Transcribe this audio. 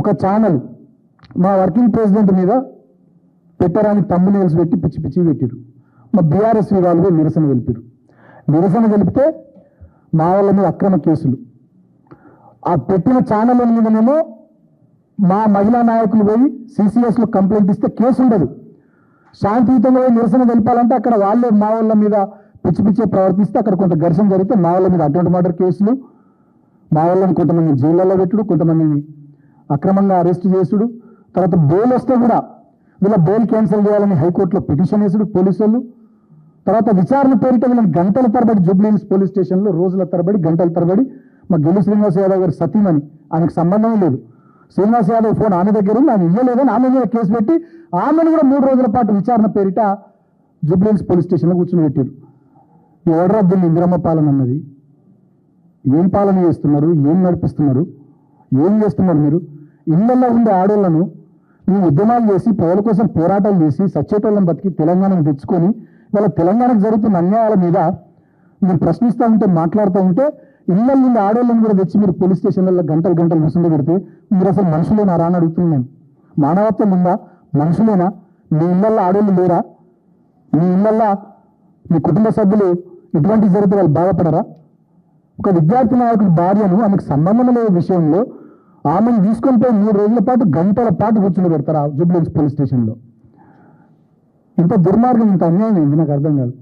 ఒక ఛానల్ మా working president మీద పెట్టరాని తమ్మునేల్స్ పెట్టి పిచ్చి పిచ్చి పెట్టారు మా బీఆర్ఎస్ వాళ్ళు పోయి నిరసన తెలిపారు నిరసన తెలిపితే మా వాళ్ళ మీద అక్రమ కేసులు. ఆ పెట్టిన ఛానల్ మీదనేమో మా మహిళా నాయకులు పోయి సిసిఎస్లో కంప్లైంట్ ఇస్తే కేసు ఉండదు. శాంతియుతంగా పోయి నిరసన తెలిపాలంటే అక్కడ వాళ్ళే మా వాళ్ళ మీద పిచ్చి పిచ్చి ప్రవర్తిస్తే అక్కడ కొంత ఘర్షణ జరిగితే మా వాళ్ళ మీద అటువంటి మర్డర్ కేసులు. మా వాళ్ళని కొంతమంది జైళ్ళలో పెట్టుడు కొంతమందిని అక్రమంగా అరెస్ట్ చేసుడు. తర్వాత బెయిల్ వస్తే కూడా వీళ్ళ బెయిల్ క్యాన్సిల్ చేయాలని హైకోర్టులో పిటిషన్ వేసుడు పోలీసు వాళ్ళు తర్వాత విచారణ పేరిట వీళ్ళని గంటల తరబడి జూబ్లీహిల్స్ పోలీస్ స్టేషన్లో రోజుల తరబడి గంటల తరబడి మా గెల్లు శ్రీనివాస్ యాదవ్ గారి సతీమణి ఆయనకు సంబంధం లేదు. శ్రీనివాస్ యాదవ్ ఫోన్ ఆమె దగ్గర ఉంది. ఆమె ఇవ్వలేదని ఆమె మీద కేసు పెట్టి ఆమెను కూడా మూడు రోజుల పాటు విచారణ పేరిట జూబ్లీహిల్స్ పోలీస్ స్టేషన్లో కూర్చొని పెట్టారు. ఎవడరా దీన్ని ఇందిరమ్మ పాలన అన్నది. ఏం పాలన చేస్తున్నారు? ఏం నడిపిస్తున్నారు? ఏం చేస్తున్నారు మీరు? ఇళ్ళలో ఉండే ఆడోళ్ళను మేము ఉద్యమాలు చేసి ప్రజల కోసం పోరాటాలు చేసి సచ్చేటోళ్ళని బతికి తెలంగాణను తెచ్చుకొని వాళ్ళ తెలంగాణకు జరుగుతున్న అన్యాయాల మీద మీరు ప్రశ్నిస్తూ ఉంటే మాట్లాడుతూ ఉంటే ఇళ్ళ నుండి ఆడోళ్ళని కూడా తెచ్చి మీరు పోలీస్ స్టేషన్లలో గంటలు గంటలు ముసుగు పెడితే మీరు అసలు మనుషులేనా రా అని అడుగుతున్నాను మానవత్వం ఉందా? మనుషులేనా? మీ ఇళ్ళల్లో ఆడోళ్ళు లేరా? మీ ఇళ్ళల్లో మీ కుటుంబ సభ్యులు ఇటువంటి జరిగితే వాళ్ళు బాధపడరా? ఒక విద్యార్థి నాయకుడి భార్యను ఆమెకు సంబంధం లేని విషయంలో ఆమెను తీసుకొని పోయి మూడు రోజుల పాటు గంటల పాటు కూర్చుని పెడతారు ఆ జూబ్లీహిల్స్ పోలీస్ స్టేషన్లో. ఇంత దుర్మార్గం ఇంత అన్యాయం ఏంది? నాకు అర్థం కాదు.